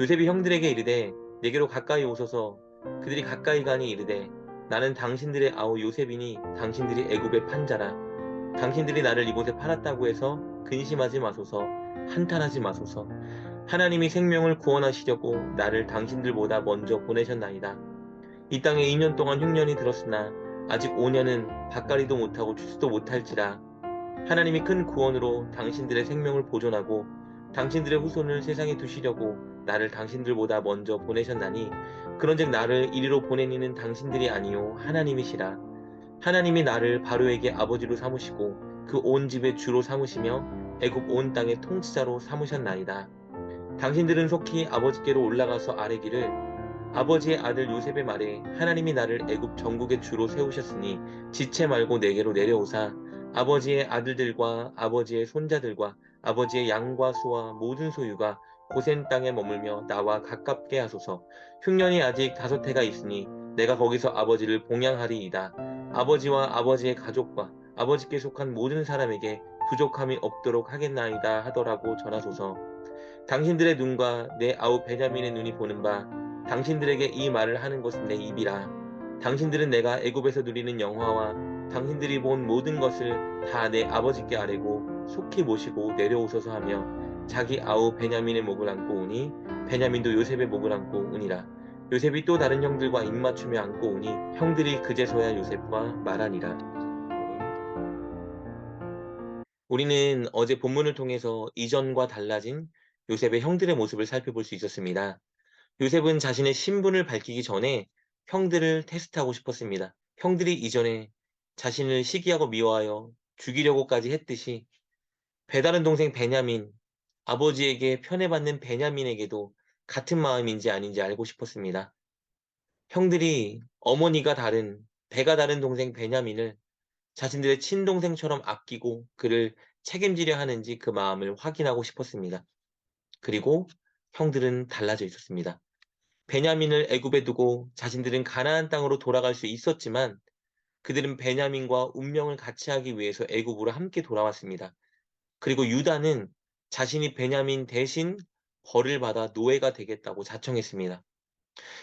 요셉이 형들에게 이르되 내게로 가까이 오소서. 그들이 가까이 가니 이르되 나는 당신들의 아우 요셉이니 당신들이 애굽의 판자라. 당신들이 나를 이곳에 팔았다고 해서 근심하지 마소서. 한탄하지 마소서. 하나님이 생명을 구원하시려고 나를 당신들보다 먼저 보내셨나이다. 이 땅에 2년 동안 흉년이 들었으나 아직 5년은 밭가리도 못하고 추수도 못할지라. 하나님이 큰 구원으로 당신들의 생명을 보존하고 당신들의 후손을 세상에 두시려고 나를 당신들보다 먼저 보내셨나니 그런즉 나를 이리로 보내니는 당신들이 아니요 하나님이시라. 하나님이 나를 바로에게 아버지로 삼으시고 그 온 집의 주로 삼으시며 애굽 온 땅의 통치자로 삼으셨나이다. 당신들은 속히 아버지께로 올라가서 아뢰기를 아버지의 아들 요셉의 말에 하나님이 나를 애굽 전국의 주로 세우셨으니 지체 말고 내게로 내려오사 아버지의 아들들과 아버지의 손자들과 아버지의 양과 소와 모든 소유가 고센 땅에 머물며 나와 가깝게 하소서. 흉년이 아직 다섯 해가 있으니 내가 거기서 아버지를 봉양하리이다. 아버지와 아버지의 가족과 아버지께 속한 모든 사람에게 부족함이 없도록 하겠나이다 하더라고 전하소서. 당신들의 눈과 내 아우 베냐민의 눈이 보는 바 당신들에게 이 말을 하는 것은 내 입이라. 당신들은 내가 애굽에서 누리는 영화와 당신들이 본 모든 것을 다 내 아버지께 아뢰고 속히 모시고 내려오소서 하며 자기 아우 베냐민의 목을 안고 오니 베냐민도 요셉의 목을 안고 오니라. 요셉이 또 다른 형들과 입맞추며 안고 오니 형들이 그제서야 요셉과 말하니라. 우리는 어제 본문을 통해서 이전과 달라진 요셉의 형들의 모습을 살펴볼 수 있었습니다. 요셉은 자신의 신분을 밝히기 전에 형들을 테스트하고 싶었습니다. 형들이 이전에 자신을 시기하고 미워하여 죽이려고까지 했듯이 배다른 동생 베냐민, 아버지에게 편애받는 베냐민에게도 같은 마음인지 아닌지 알고 싶었습니다. 형들이 어머니가 다른, 배가 다른 동생 베냐민을 자신들의 친동생처럼 아끼고 그를 책임지려 하는지 그 마음을 확인하고 싶었습니다. 그리고 형들은 달라져 있었습니다. 베냐민을 애굽에 두고 자신들은 가나안 땅으로 돌아갈 수 있었지만 그들은 베냐민과 운명을 같이 하기 위해서 애굽으로 함께 돌아왔습니다. 그리고 유다는 자신이 베냐민 대신 벌을 받아 노예가 되겠다고 자청했습니다.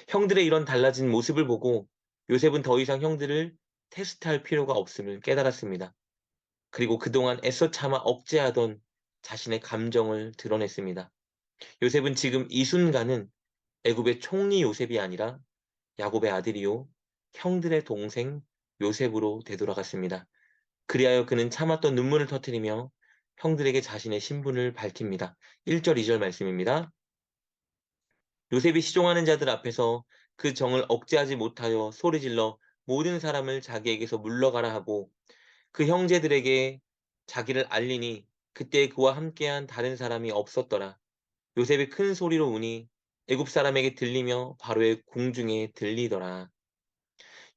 형들의 이런 달라진 모습을 보고 요셉은 더 이상 형들을 테스트할 필요가 없음을 깨달았습니다. 그리고 그동안 애써 참아 억제하던 자신의 감정을 드러냈습니다. 요셉은 지금 이 순간은 애굽의 총리 요셉이 아니라 야곱의 아들이요 형들의 동생 요셉으로 되돌아갔습니다. 그리하여 그는 참았던 눈물을 터뜨리며 형들에게 자신의 신분을 밝힙니다. 1절 2절 말씀입니다. 요셉이 시종하는 자들 앞에서 그 정을 억제하지 못하여 소리질러 모든 사람을 자기에게서 물러가라 하고 그 형제들에게 자기를 알리니 그때 그와 함께한 다른 사람이 없었더라. 요셉이 큰 소리로 우니 애굽 사람에게 들리며 바로의 궁중에 들리더라.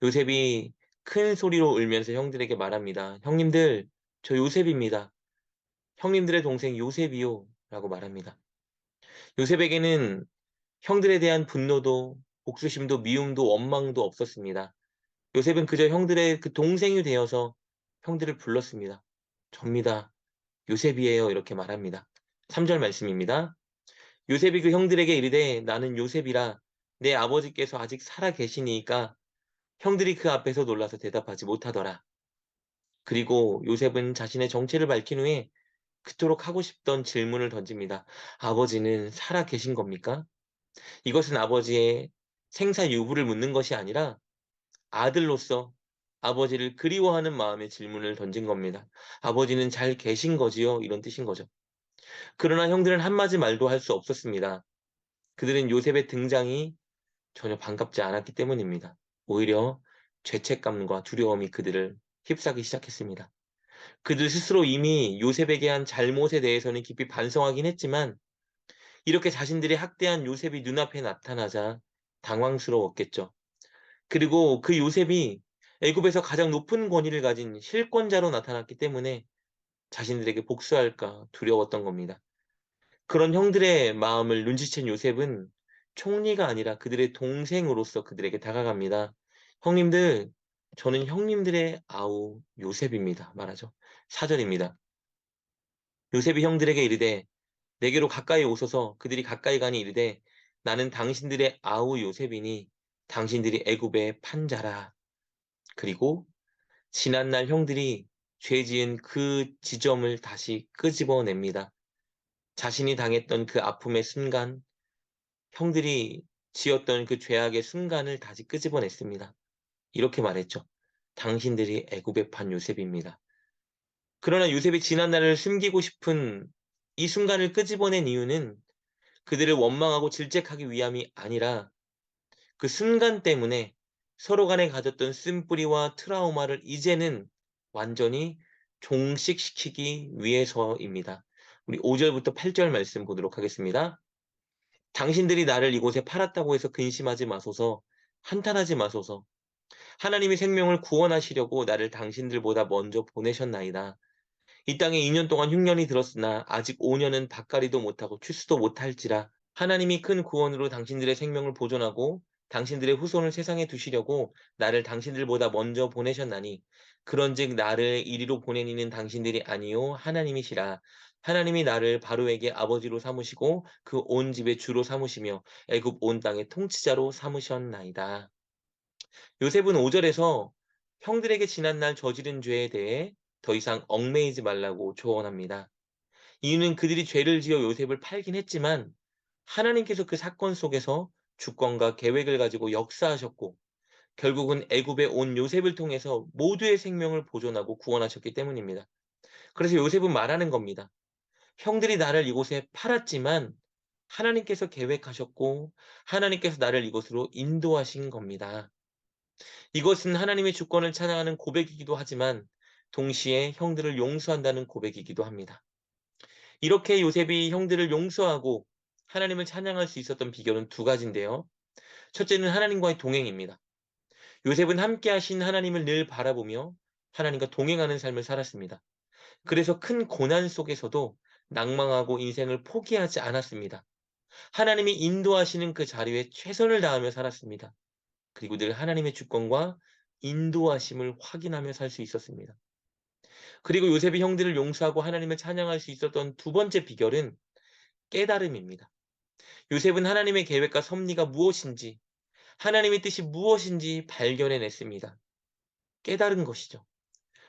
요셉이 큰 소리로 울면서 형들에게 말합니다. 형님들, 저 요셉입니다. 형님들의 동생 요셉이요. 라고 말합니다. 요셉에게는 형들에 대한 분노도 복수심도 미움도 원망도 없었습니다. 요셉은 그저 형들의 그 동생이 되어서 형들을 불렀습니다. 접니다. 요셉이에요. 이렇게 말합니다. 3절 말씀입니다. 요셉이 그 형들에게 이르되 나는 요셉이라 내 아버지께서 아직 살아 계시니까 형들이 그 앞에서 놀라서 대답하지 못하더라. 그리고 요셉은 자신의 정체를 밝힌 후에 그토록 하고 싶던 질문을 던집니다. 아버지는 살아 계신 겁니까? 이것은 아버지의 생사 유부를 묻는 것이 아니라 아들로서 아버지를 그리워하는 마음의 질문을 던진 겁니다. 아버지는 잘 계신 거지요? 이런 뜻인 거죠. 그러나 형들은 한마디 말도 할 수 없었습니다. 그들은 요셉의 등장이 전혀 반갑지 않았기 때문입니다. 오히려 죄책감과 두려움이 그들을 휩싸기 시작했습니다. 그들 스스로 이미 요셉에게 한 잘못에 대해서는 깊이 반성하긴 했지만 이렇게 자신들이 학대한 요셉이 눈앞에 나타나자 당황스러웠겠죠. 그리고 그 요셉이 애굽에서 가장 높은 권위를 가진 실권자로 나타났기 때문에 자신들에게 복수할까 두려웠던 겁니다. 그런 형들의 마음을 눈치챈 요셉은 총리가 아니라 그들의 동생으로서 그들에게 다가갑니다. 형님들, 저는 형님들의 아우 요셉입니다. 말하죠. 4절입니다. 요셉이 형들에게 이르되 내게로 가까이 오소서 그들이 가까이 가니 이르되 나는 당신들의 아우 요셉이니 당신들이 애굽의 판자라. 그리고 지난날 형들이 죄 지은 그 지점을 다시 끄집어냅니다. 자신이 당했던 그 아픔의 순간, 형들이 지었던 그 죄악의 순간을 다시 끄집어냈습니다. 이렇게 말했죠. 당신들이 애굽의 판 요셉입니다. 그러나 요셉이 지난 날을 숨기고 싶은 이 순간을 끄집어낸 이유는 그들을 원망하고 질책하기 위함이 아니라 그 순간 때문에 서로 간에 가졌던 쓴뿌리와 트라우마를 이제는 완전히 종식시키기 위해서입니다. 우리 5절부터 8절 말씀 보도록 하겠습니다. 당신들이 나를 이곳에 팔았다고 해서 근심하지 마소서, 한탄하지 마소서. 하나님이 생명을 구원하시려고 나를 당신들보다 먼저 보내셨나이다. 이 땅에 2년 동안 흉년이 들었으나 아직 5년은 밭가리도 못하고 출수도 못할지라 하나님이 큰 구원으로 당신들의 생명을 보존하고 당신들의 후손을 세상에 두시려고 나를 당신들보다 먼저 보내셨나니 그런즉 나를 이리로 보낸 이는 당신들이 아니요 하나님이시라 하나님이 나를 바로에게 아버지로 삼으시고 그 온 집의 주로 삼으시며 애굽 온 땅의 통치자로 삼으셨나이다. 요셉은 5절에서 형들에게 지난 날 저지른 죄에 대해 더 이상 얽매이지 말라고 조언합니다. 이유는 그들이 죄를 지어 요셉을 팔긴 했지만 하나님께서 그 사건 속에서 주권과 계획을 가지고 역사하셨고 결국은 애굽에 온 요셉을 통해서 모두의 생명을 보존하고 구원하셨기 때문입니다. 그래서 요셉은 말하는 겁니다. 형들이 나를 이곳에 팔았지만 하나님께서 계획하셨고 하나님께서 나를 이곳으로 인도하신 겁니다. 이것은 하나님의 주권을 찬양하는 고백이기도 하지만 동시에 형들을 용서한다는 고백이기도 합니다. 이렇게 요셉이 형들을 용서하고 하나님을 찬양할 수 있었던 비결은 두 가지인데요. 첫째는 하나님과의 동행입니다. 요셉은 함께 하신 하나님을 늘 바라보며 하나님과 동행하는 삶을 살았습니다. 그래서 큰 고난 속에서도 낭망하고 인생을 포기하지 않았습니다. 하나님이 인도하시는 그 자리에 최선을 다하며 살았습니다. 그리고 늘 하나님의 주권과 인도하심을 확인하며 살 수 있었습니다. 그리고 요셉이 형들을 용서하고 하나님을 찬양할 수 있었던 두 번째 비결은 깨달음입니다. 요셉은 하나님의 계획과 섭리가 무엇인지, 하나님의 뜻이 무엇인지 발견해냈습니다. 깨달은 것이죠.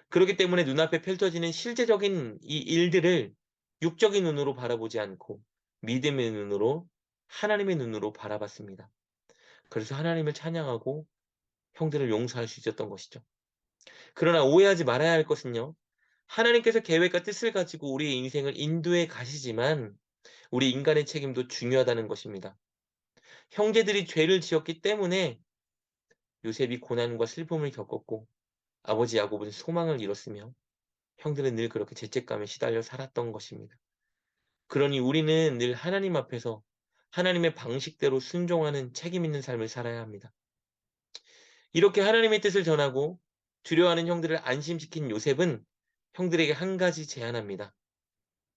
그렇기 때문에 눈앞에 펼쳐지는 실제적인 이 일들을 육적인 눈으로 바라보지 않고 믿음의 눈으로 하나님의 눈으로 바라봤습니다. 그래서 하나님을 찬양하고 형들을 용서할 수 있었던 것이죠. 그러나 오해하지 말아야 할 것은요. 하나님께서 계획과 뜻을 가지고 우리의 인생을 인도해 가시지만 우리 인간의 책임도 중요하다는 것입니다. 형제들이 죄를 지었기 때문에 요셉이 고난과 슬픔을 겪었고 아버지 야곱은 소망을 잃었으며 형들은 늘 그렇게 죄책감에 시달려 살았던 것입니다. 그러니 우리는 늘 하나님 앞에서 하나님의 방식대로 순종하는 책임 있는 삶을 살아야 합니다. 이렇게 하나님의 뜻을 전하고 두려워하는 형들을 안심시킨 요셉은 형들에게 한 가지 제안합니다.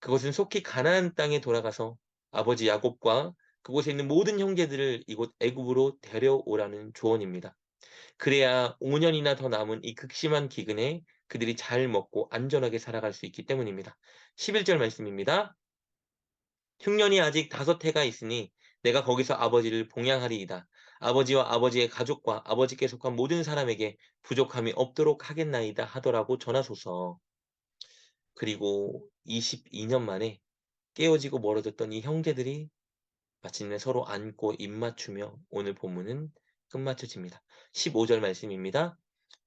그것은 속히 가나안 땅에 돌아가서 아버지 야곱과 그곳에 있는 모든 형제들을 이곳 애굽으로 데려오라는 조언입니다. 그래야 5년이나 더 남은 이 극심한 기근에 그들이 잘 먹고 안전하게 살아갈 수 있기 때문입니다. 11절 말씀입니다. 흉년이 아직 다섯 해가 있으니 내가 거기서 아버지를 봉양하리이다. 아버지와 아버지의 가족과 아버지께 속한 모든 사람에게 부족함이 없도록 하겠나이다 하더라고 전하소서. 그리고 22년 만에 깨어지고 멀어졌던 이 형제들이 마침내 서로 안고 입맞추며 오늘 본문은 끝마쳐집니다. 15절 말씀입니다.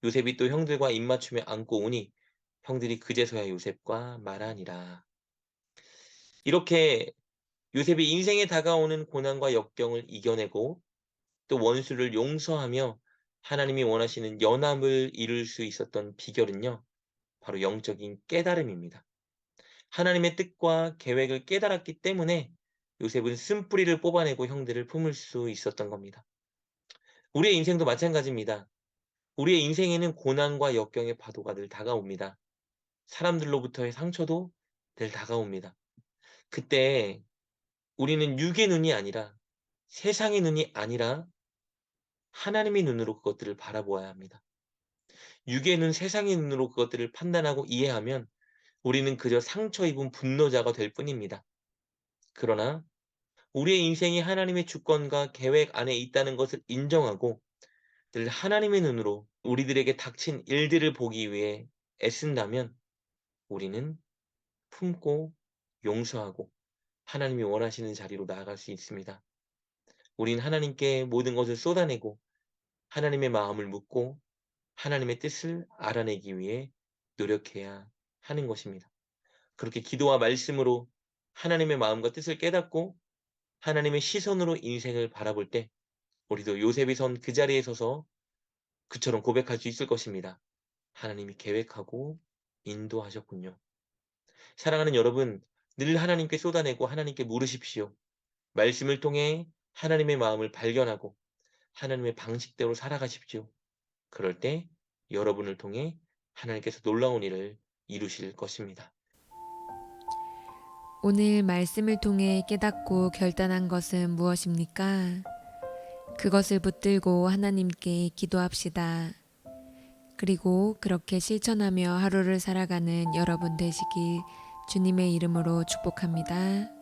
요셉이 또 형들과 입맞추며 안고 오니 형들이 그제서야 요셉과 말하니라. 이렇게 요셉이 인생에 다가오는 고난과 역경을 이겨내고 또 원수를 용서하며 하나님이 원하시는 연합을 이룰 수 있었던 비결은요. 바로 영적인 깨달음입니다. 하나님의 뜻과 계획을 깨달았기 때문에 요셉은 쓴뿌리를 뽑아내고 형들을 품을 수 있었던 겁니다. 우리의 인생도 마찬가지입니다. 우리의 인생에는 고난과 역경의 파도가 늘 다가옵니다. 사람들로부터의 상처도 늘 다가옵니다. 그때 우리는 육의 눈이 아니라 세상의 눈이 아니라 하나님의 눈으로 그것들을 바라보아야 합니다. 눈, 세상의 눈으로 그것들을 판단하고 이해하면 우리는 그저 상처 입은 분노자가 될 뿐입니다. 그러나 우리의 인생이 하나님의 주권과 계획 안에 있다는 것을 인정하고 늘 하나님의 눈으로 우리들에게 닥친 일들을 보기 위해 애쓴다면 우리는 품고 용서하고 하나님이 원하시는 자리로 나아갈 수 있습니다. 우린 하나님께 모든 것을 쏟아내고 하나님의 마음을 묻고 하나님의 뜻을 알아내기 위해 노력해야 하는 것입니다. 그렇게 기도와 말씀으로 하나님의 마음과 뜻을 깨닫고 하나님의 시선으로 인생을 바라볼 때 우리도 요셉이 선 그 자리에 서서 그처럼 고백할 수 있을 것입니다. 하나님이 계획하고 인도하셨군요. 사랑하는 여러분, 늘 하나님께 쏟아내고 하나님께 물으십시오. 말씀을 통해 하나님의 마음을 발견하고 하나님의 방식대로 살아가십시오. 그럴 때 여러분을 통해 하나님께서 놀라운 일을 이루실 것입니다. 오늘 말씀을 통해 깨닫고 결단한 것은 무엇입니까? 그것을 붙들고 하나님께 기도합시다. 그리고 그렇게 실천하며 하루를 살아가는 여러분 되시길 주님의 이름으로 축복합니다.